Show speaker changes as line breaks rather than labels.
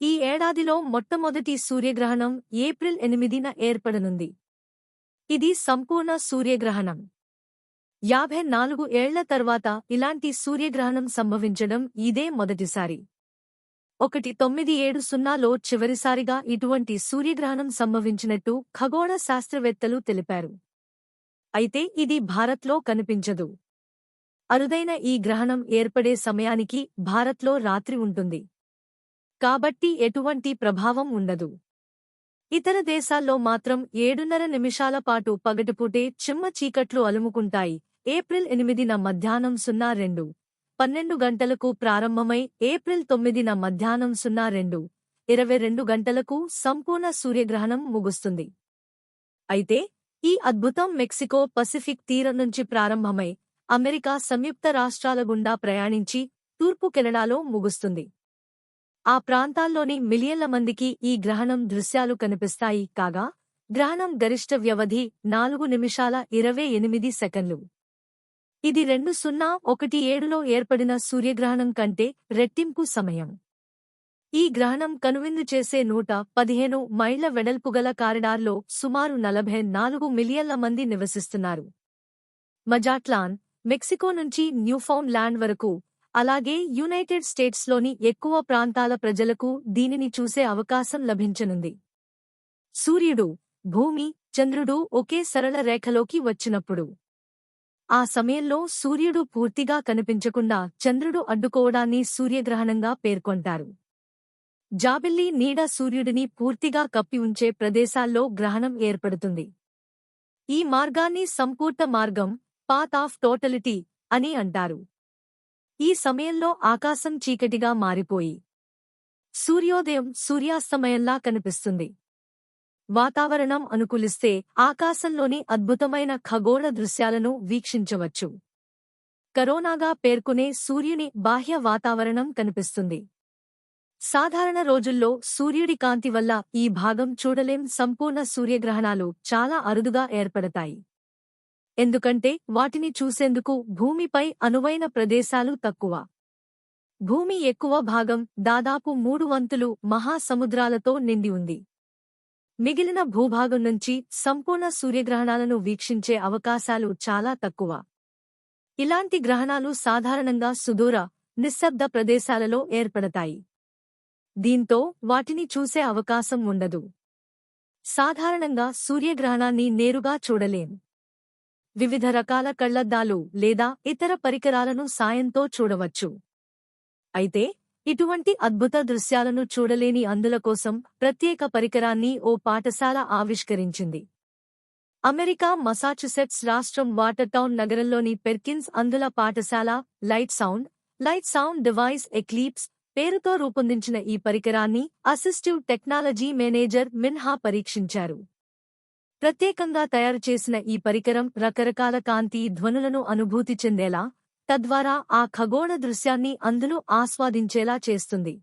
ఈ ఏడాదిలో మొట్టమొదటి సూర్యగ్రహణం ఏప్రిల్ ఎనిమిదిన ఏర్పడనుంది. ఇది సంపూర్ణ సూర్యగ్రహణం. యాభై నాలుగు ఏళ్ళ తర్వాత ఇలాంటి సూర్యగ్రహణం సంభవించడం ఇదే మొదటిసారి. ఒకటి తొమ్మిది ఏడు సున్నాలో చివరిసారిగా ఇటువంటి సూర్యగ్రహణం సంభవించినట్టు ఖగోళ శాస్త్రవేత్తలు తెలిపారు. అయితే ఇది భారత్లో కనిపించదు. అరుదైన ఈ గ్రహణం ఏర్పడే సమయానికి భారత్లో రాత్రి ఉంటుంది. కాబట్టి ఎటువంటి ప్రభావం ఉండదు. ఇతర దేశాల్లో మాత్రం ఏడున్నర నిమిషాల పాటు పగటిపూటే చిమ్మ చీకట్లు అలుముకుంటాయి. ఏప్రిల్ ఎనిమిదిన మధ్యాహ్నం సున్నా రెండు. పన్నెండు గంటలకు ప్రారంభమై ఏప్రిల్ తొమ్మిదిన మధ్యాహ్నం సున్నా రెండు. ఇరవై రెండు గంటలకు సంపూర్ణ సూర్యగ్రహణం ముగుస్తుంది. అయితే ఈ అద్భుతం మెక్సికో పసిఫిక్ తీరం నుంచి ప్రారంభమై అమెరికా సంయుక్త రాష్ట్రాల గుండా ప్రయాణించి తూర్పు కెనడాలో ముగుస్తుంది. ఆ ప్రాంతాల్లోని మిలియన్ల మందికి ఈ గ్రహణం దృశ్యాలు కనిపిస్తాయి కాగా గ్రహణం గరిష్ట వ్యవధి నాలుగు నిమిషాల ఇరవై ఎనిమిది సెకన్లు ఇది రెండు సున్నా ఒకటి ఏడులో ఏర్పడిన సూర్యగ్రహణం కంటే రెట్టింపు సమయం. ఈ గ్రహణం కనువిందు చేసే నూట పదిహేను మైళ్ళ వెడల్పుగల కారిడార్లో సుమారు నలభై నాలుగు మిలియన్ల మంది నివసిస్తున్నారు. మజాట్లాన్ మెక్సికో నుంచి న్యూఫౌండ్ ల్యాండ్ వరకు అలాగే యునైటెడ్ స్టేట్స్లోని ఎక్కువ ప్రాంతాల ప్రజలకు దీనిని చూసే అవకాశం లభించనుంది. సూర్యుడు భూమి చంద్రుడు ఒకే సరళ రేఖలోకి వచ్చినప్పుడు. ఆ సమయంలో సూర్యుడు పూర్తిగా కనిపించకుండా చంద్రుడు అడ్డుకోవడాన్ని సూర్యగ్రహణంగా పేర్కొంటారు. జాబిల్లి నీడ సూర్యుడిని పూర్తిగా కప్పి ఉంచే ప్రదేశాల్లో గ్రహణం ఏర్పడుతుంది. ఈ మార్గాన్ని సంపూర్ణ మార్గం పాత్ ఆఫ్ టోటలిటీ అని అంటారు. ఈ సమయంలో ఆకాశం చీకటిగా మారిపోయి సూర్యోదయం సూర్యాస్తమయంలా కనిపిస్తుంది. వాతావరణం అనుకూలిస్తే ఆకాశంలోని అద్భుతమైన ఖగోళ దృశ్యాలను వీక్షించవచ్చు. కరోనాగా పేర్కొనే సూర్యుని బాహ్య వాతావరణం కనిపిస్తుంది. సాధారణ రోజుల్లో సూర్యుడి కాంతి వల్ల ఈ భాగం చూడలేం సంపూర్ణ సూర్యగ్రహణాలు చాలా అరుదుగా ఏర్పడతాయి. ఎందుకంటే వాటిని చూసేందుకు భూమిపై అనువైన ప్రదేశాలు తక్కువ. భూమి ఎక్కువ భాగం దాదాపు మూడు వంతులు మహాసముద్రాలతో నిండి ఉంది. మిగిలిన భూభాగం నుంచి సంపూర్ణ సూర్యగ్రహణాలను వీక్షించే అవకాశాలు చాలా తక్కువ. ఇలాంటి గ్రహణాలు సాధారణంగా సుదూర నిశ్శబ్ద ప్రదేశాలలో ఏర్పడతాయి. దీంతో వాటిని చూసే అవకాశం ఉండదు. సాధారణంగా సూర్యగ్రహణాన్ని నేరుగా చూడలేం. వివిధ రకాల కళ్ళద్దాలు లేదా ఇతర పరికరాలను సాయంతో చూడవచ్చు. అయితే ఇటువంటి అద్భుత దృశ్యాలను చూడలేని అందుల కోసం ప్రత్యేక పరికరాన్ని ఓ పాఠశాల ఆవిష్కరించింది. అమెరికా మసాచుసెట్స్ రాష్ట్రం వాటర్టౌన్ నగరంలోని పెర్కిన్స్ అందుల పాఠశాల light sound light sound device eclipse పేరుతో రూపొందించిన ఈ పరికరాన్ని అసిస్టివ్ టెక్నాలజీ మేనేజర్ మిన్హా పరీక్షించారు. ప్రత్యేకంగా తయారు చేసిన ఈ పరికరం రకరకాల కాంతి ధ్వనులను అనుభూతి చెందేలా తద్వారా ఆ ఖగోళ దృశ్యాన్ని అందులో ఆస్వాదించేలా చేస్తుంది.